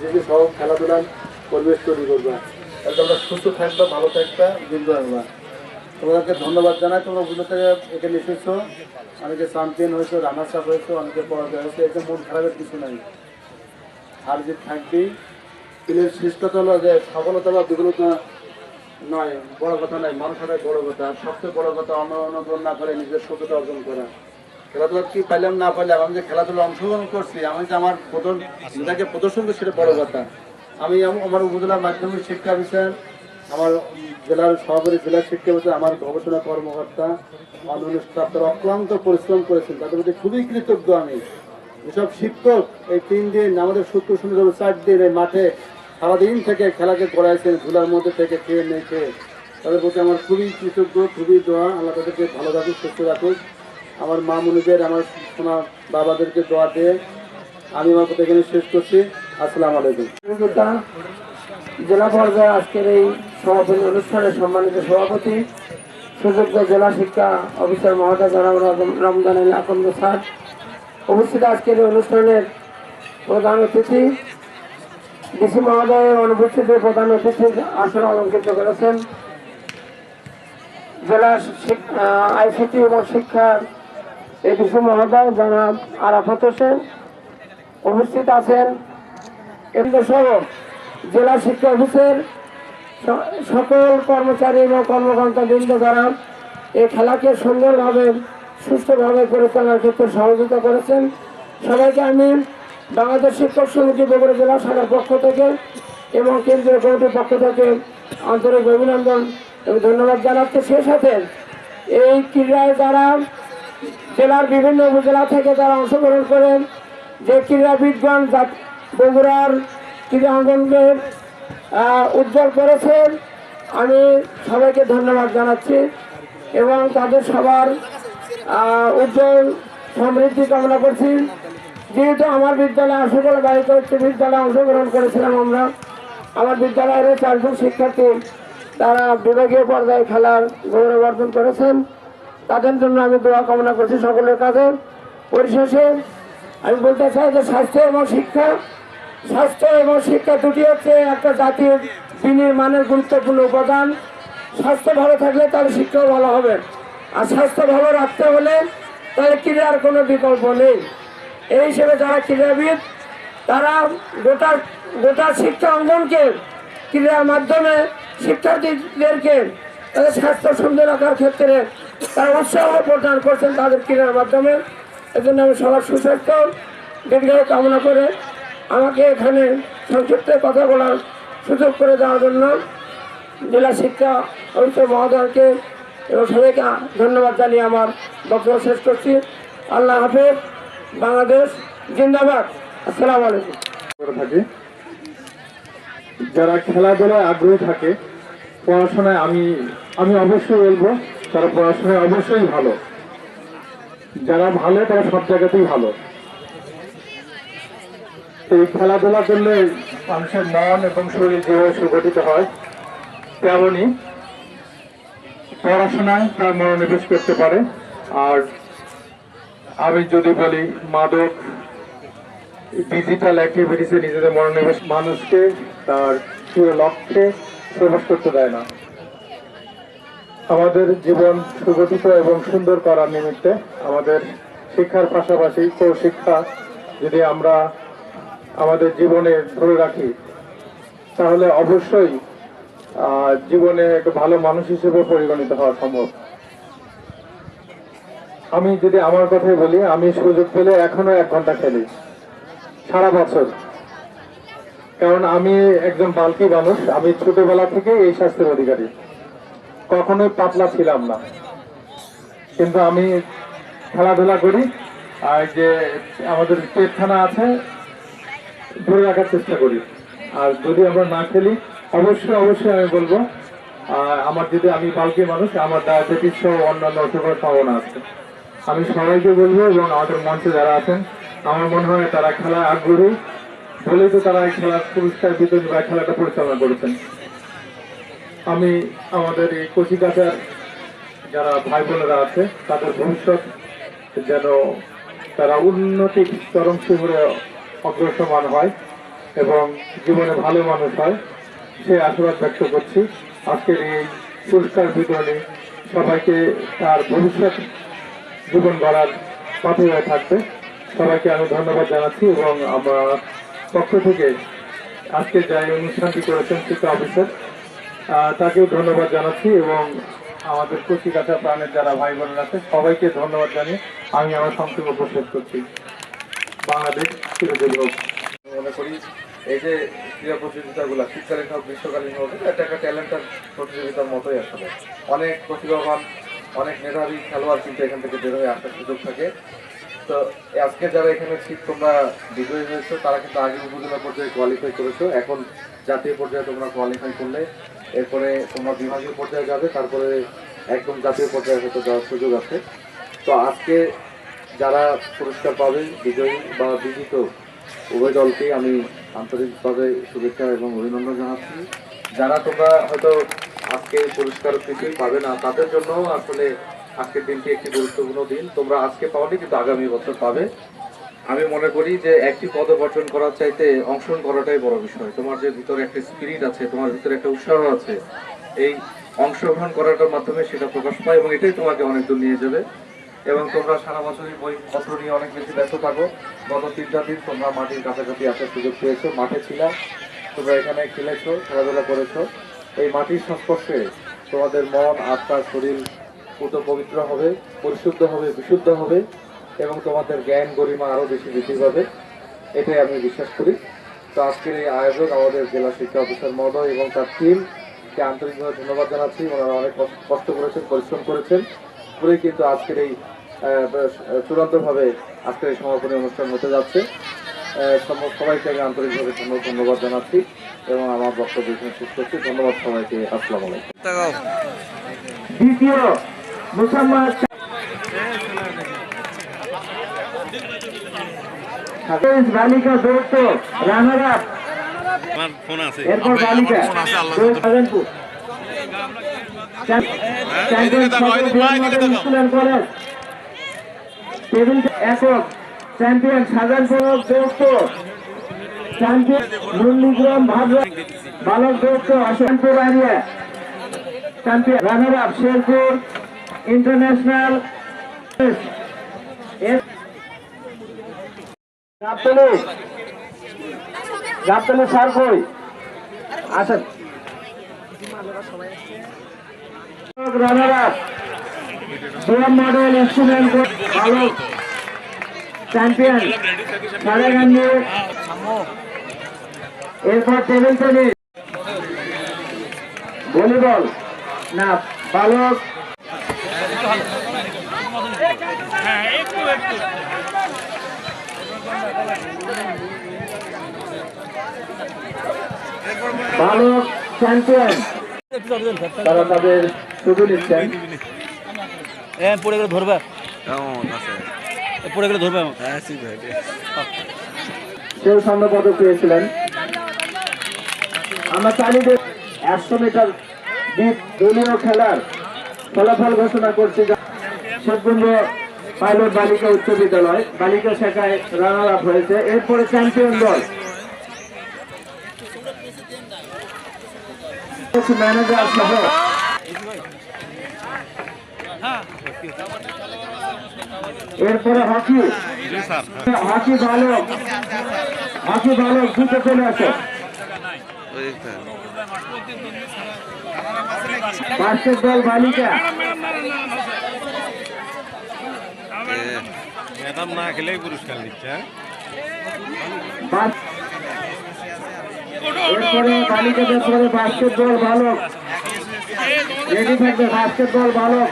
নিজেকে সব খেলাধুলার পরিবেশ তৈরি করবা। তাহলে তোমরা সুস্থ থাকবা ভালো থাকবা দীর্ঘ থাকবা তোমাদেরকে ধন্যবাদ জানাই তোমরা বুঝতে থেকে এখানে এসেছ অনেকে চ্যাম্পিয়ন হয়েছো রানার সাপ হয়েছো অনেকে পরাজয় হয়েছে এতে মন খারাপের কিছু নাই। হার জিত থাকবেই কিন্তু শেষ কথা হলো যে সফলতা বা বিফলতা নয় বড় কথা নয় মানুষ হারায় বড় কথা। সবচেয়ে বড় কথা অন্য অনুগ্রহণ না করে নিজের সুখতা অর্জন করা। খেলাধুলা কি পাইলাম, না পাইলাম, আমি যে খেলাধুলা অংশগ্রহণ করছি, আমি যে আমার প্রদর যেটাকে প্রদর্শন করছি, সেটা বড় কথা। আমি আমার উপজেলা মাধ্যমিক শিক্ষা অফিসার, আমার জেলার সভাপতি জেলা শিক্ষা অফিসার, আমার গবেষণা কর্মকর্তা তারা অক্লান্ত পরিশ্রম করেছেন, তাদের প্রতি খুবই কৃতজ্ঞ আমি। এসব শিক্ষক এই তিন দিন আমাদের শুক্র সুন্দর চার দিন এই মাঠে সারাদিন থেকে খেলাকে করাইছেন ধুলার মধ্যে থেকে খেয়ে নেই খেয়ে। তাদের প্রতি আমার খুবই কৃতজ্ঞ, খুবই দোয়া, আল্লাহ তাদেরকে ভালো রাখুক, সুস্থ রাখুক। আমার মা মনিদের, আমার সোনা বাবাদেরকে দোয়া দিয়ে আমি আমার কথা এখানে শেষ করছি। আসসালাম আলাইকুম। জেলা পর্যায়ে আজকের এই সমাপনী অনুষ্ঠানে সম্মানিত সভাপতি, সুযোগ্য জেলা শিক্ষা অফিসার রম- রমজান আলী আকন্দ স্যার উপস্থিত আজকের এই অনুষ্ঠানের প্রধান অতিথি। ডিসি মহোদয়ের অনুপস্থিতিতে প্রধান অতিথির আসন অলঙ্কৃত করেছেন। জেলা আইসিটি এবং শিক্ষার এই ডিসি মহোদয় জনাব আরাফত হোসেন। উপস্থিত আছেন সহ জেলা শিক্ষা অফিসের সকল কর্মচারী এবং কর্মকর্তা বৃন্দ দ্বারা এই খেলাকে সুন্দরভাবে, সুষ্ঠুভাবে পরিচালনার ক্ষেত্রে সহযোগিতা করেছেন। সবাইকে আমি বাংলাদেশ শিক্ষক সমিতি বগুড়া জেলা শাখার পক্ষ থেকে এবং কেন্দ্রীয় কমিটির পক্ষ থেকে আন্তরিক অভিনন্দন এবং ধন্যবাদ জানাচ্ছি। সে সাথে এই ক্রীড়ায় যারা জেলার বিভিন্ন উপজেলা থেকে যারা অংশগ্রহণ করেন। যে ক্রীড়াবিদগণ বগুড়ার ক্রীড়া অঙ্গনকে উজ্জ্বল করেছেন, আমি সবাইকে ধন্যবাদ জানাচ্ছি এবং তাদের সবার উজ্জ্বল সমৃদ্ধি কামনা করছি। যেহেতু আমার বিদ্যালয়ে সকল বাড়িতে উচ্চ বিদ্যালয়ে অংশগ্রহণ করেছিলাম আমরা, আমার বিদ্যালয়ের চারজন শিক্ষার্থী তারা বিভাগীয় পর্যায়ে খেলার গৌরব অর্জন করেছেন। তাদের জন্য আমি দোয়া কামনা করছি সকলের কাছে। পরিশেষে আমি বলতে চাই যে স্বাস্থ্য এবং শিক্ষা, স্বাস্থ্য এবং শিক্ষা দুটি হচ্ছে একটা জাতির দিনের মানের গুরুত্বপূর্ণ উপাদান। স্বাস্থ্য ভালো থাকলে তাহলে শিক্ষাও ভালো হবে। আর স্বাস্থ্য ভালো রাখতে হলে তাহলে ক্রীড়ার কোনো বিকল্প নেই। এই হিসেবে যারা ক্রীড়াবিদ, তারা গোটা গোটা শিক্ষা অঙ্গনকে, ক্রীড়ার মাধ্যমে শিক্ষার্থীদেরকে তাদের স্বাস্থ্য সুন্দর রাখার ক্ষেত্রে তারা উৎসাহ প্রদান করছেন তাদের ক্রীড়ার মাধ্যমে। এজন্য আমি সবার সুস্বাস্থ্য দীর্ঘায়ু কামনা করে আমাকে এখানে সংক্ষিপ্ত কথা বলার সুযোগ করে দেওয়ার জন্য জেলা শিক্ষা অফিসার মহোদয়কে এবং সবাইকে ধন্যবাদ জানিয়ে আমার বক্তব্য শেষ করছি। আল্লাহ হাফেজ, বাংলাদেশ জিন্দাবাদ। আসসালামু আলাইকুম। থাকি। যারা খেলাধুলায় আগ্রহী থাকে, পড়াশোনায় আমি আমি অবশ্যই বলব তারা পড়াশোনায় অবশ্যই ভালো। যারা ভালো, তারা সব জায়গাতেই ভালো। এই খেলাধুলা করলে মানুষের মন এবং শরীর যেভাবে সুগঠিত হয়, তেমনই পড়াশোনায় তার মনোনিবেশ করতে পারে। আর আমি যদি বলি, মাদক ডিজিটাল অ্যাক্টিভিটিসে নিজেদের মনোনিবেশ মানুষকে তার লক্ষ্যে প্রবেশ করতে দেয় না। আমাদের জীবন সুগঠিত এবং সুন্দর করার নিমিত্তে আমাদের শিক্ষার পাশাপাশি শিক্ষা যদি আমরা আমাদের জীবনে ধরে রাখি, তাহলে অবশ্যই জীবনে একটা ভালো মানুষ হিসেবে পরিগণিত হওয়া সম্ভব। আমি যদি আমার কথাই বলি, আমি সুযোগ পেলে এখনও এক ঘণ্টা খেলি, সারা বছর। কারণ আমি একজন বালকি মানুষ, আমি ছোটবেলা থেকে এই স্বাস্থ্যের অধিকারী। কখনোই পাতলা ছিলাম না। কিন্তু আমি খেলাধুলা করি, আর যে আমাদের পেটখানা আছে, ধরে রাখার চেষ্টা করি। আর যদি আমরা না খেলি, অবশ্যই অবশ্যই আমি বলব আমার যদি আমি বালকি মানুষ, আমার ডায়াবেটিস সহ অন্যান্য অসুখের সম্ভাবনা আছে। আমি সবাইকে বলব, এবং আমাদের মঞ্চে যারা আছেন, আমার মনে হয় তারা খেলায় আগ্রহী। বলেই তো তারা এই খেলার পুরস্কার বিতরণ বা খেলাটা পরিচালনা করেছেন। আমি আমাদের এই কচিকাচার যারা ভাই বোনেরা আছে, তাদের ভবিষ্যৎ যেন তারা উন্নতি চরম শিখরে অগ্রসমান হয় এবং জীবনে ভালো মানুষ হয়, সে আশীর্বাদ ব্যক্ত করছি। আজকের এই পুরস্কার বিতরণে সবাইকে তার ভবিষ্যৎ জীবন গড়ার পথে হয়ে থাকবে। সবাইকে আমি ধন্যবাদ জানাচ্ছি এবং আমার পক্ষ থেকে আজকে যাই অনুষ্ঠানটি করেছেন শিক্ষা অফিসার তাকেও ধন্যবাদ জানাচ্ছি এবং আমাদের কচি কাছা প্রাণের যারা ভাই বোনেরা আছে, সবাইকে ধন্যবাদ জানিয়ে আমি আমার সংক্ষেপ শেষ করছি। বাংলাদেশ চিরদিন হোক। মনে করি এই যে ক্রীড়া প্রতিযোগিতাগুলো, শীতকালীন হোক, গ্রীষ্মকালীন হোক, এটা একটা ট্যালেন্টের প্রতিযোগিতার মতোই আসলে। অনেক প্রতিভাবান, অনেক মেধাবী খেলোয়াড় কিন্তু এখান থেকে বের হয়ে আসার সুযোগ থাকে। তো আজকে যারা এখানে ছিট তোমরা বিজয়ী হয়েছো, তারা কিন্তু আগে উপজেলা পর্যায়ে কোয়ালিফাই করেছ। এখন জাতীয় পর্যায়ে তোমরা কোয়ালিফাই করলে। এরপরে তোমরা বিভাগীয় পর্যায়ে যাবে, তারপরে একদম জাতীয় পর্যায়ে হয়তো যাওয়ার সুযোগ আছে। তো আজকে যারা পুরস্কার পাবে, বিজয়ী বা বিজিত, উভয় দলকে আমি আন্তরিকভাবে শুভেচ্ছা এবং অভিনন্দন জানাচ্ছি। যারা তোমরা হয়তো আজকে পুরস্কার কিছুই পাবে না, তাদের জন্য আসলে আজকের দিনটি একটি গুরুত্বপূর্ণ দিন। তোমরা আজকে পাওনি, কিন্তু আগামী বছর পাবে। আমি মনে করি যে একটি পদক অর্জন করার চাইতে অংশগ্রহণ করাটাই বড় বিষয়। তোমার যে ভিতরে একটা স্পিরিট আছে, তোমার ভিতরে একটা উৎসাহ আছে, এই অংশগ্রহণ করাটার মাধ্যমে সেটা প্রকাশ পায় এবং এটাই তোমাকে অনেক দূর নিয়ে যাবে। এবং তোমরা সারা বছরই বই পত্র নিয়ে অনেক বেশি ব্যস্ত থাকো। গত তিন চার দিন তোমরা মাটির কাছাকাছি আসার সুযোগ পেয়েছ। মাঠে ছিলা, তোমরা এখানে খেলেছো, খেলাধুলা করেছ। এই মাটির সংস্পর্শে তোমাদের মন, আত্মা, শরীর পুত পবিত্র হবে, পরিশুদ্ধ হবে, বিশুদ্ধ হবে। এবং তোমাদের জ্ঞান গরিমা আরও বেশি বৃদ্ধি পাবে। এটাই আমি বিশ্বাস করি। তো আজকের এই আয়োজক আমাদের জেলা শিক্ষা অফিসার মহোদয় এবং তার টিমকে আন্তরিকভাবে ধন্যবাদ জানাচ্ছি। ওনারা অনেক কষ্ট- কষ্ট করেছেন পরিশ্রম করেছেন। করেই কিন্তু আজকের এই চূড়ান্তভাবে আজকের এই সমাপনী অনুষ্ঠান হতে যাচ্ছে। সবাইকে আমি আন্তরিকভাবে ধন্য- ধন্যবাদ জানাচ্ছি এবং আমার বক্তব্য এখানে শেষ করছি। ধন্যবাদ সবাইকে। আসসালামু আলাইকুম। দ্বিতীয় মুসাম্মদ হাফেজ বালিকা দৌড় রানার আপ আমার ফোন আছে। এরপর বালিকা। চ্যাম্পিয়ন টেবিল একক। চ্যাম্পিয়ন ভাদ্রা বালক দৌড় Ashanpur area champion runner up Sherpur international Gabtali. Gabtali সারকই আসেন সোয়াম মডেল ইনস্ট্রুমেন্ট বালক চ্যাম্পিয়ন সারেগান্ধী এরপর টেবিল টেনিস ভলিবল না বালক বালক চ্যাম্পিয়ন তারা তাদের নিচ্ছেন এ পড়ে গেলে ধরবে। পড়ে গেলে ধরবে। হ্যাঁ সেও স্বর্ণ পদক পেয়েছিলেন। আমরা চালিদের একশো মিটার দ্বীপ দলীয় খেলার ফলাফল ঘোষণা করছি শেখগঞ্জ পাইলট বালিকা উচ্চ বিদ্যালয় বালিকা শাখায় রানার আপ হয়েছে। এরপরে চ্যাম্পিয়ন দল। ম্যানেজার সহ এরপরে হকি হকি বালক হকি বালক দ্রুত চলে আসে বাস্কেটবল বালিকা ম্যাডাম না খেলেই পুরস্কার দিচ্ছে হ্যাঁ এরপরে বালিকাদের পরে বাস্কেটবল বালক। রেডি থাকবে বাস্কেটবল বালক।